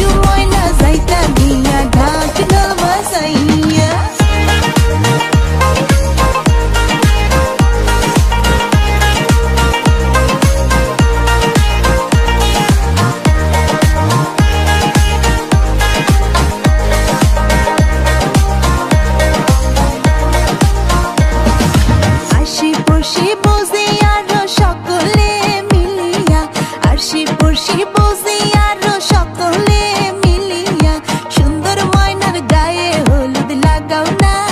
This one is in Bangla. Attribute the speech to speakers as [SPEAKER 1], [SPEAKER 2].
[SPEAKER 1] you mine গায়ে হলুদ লাগাও না।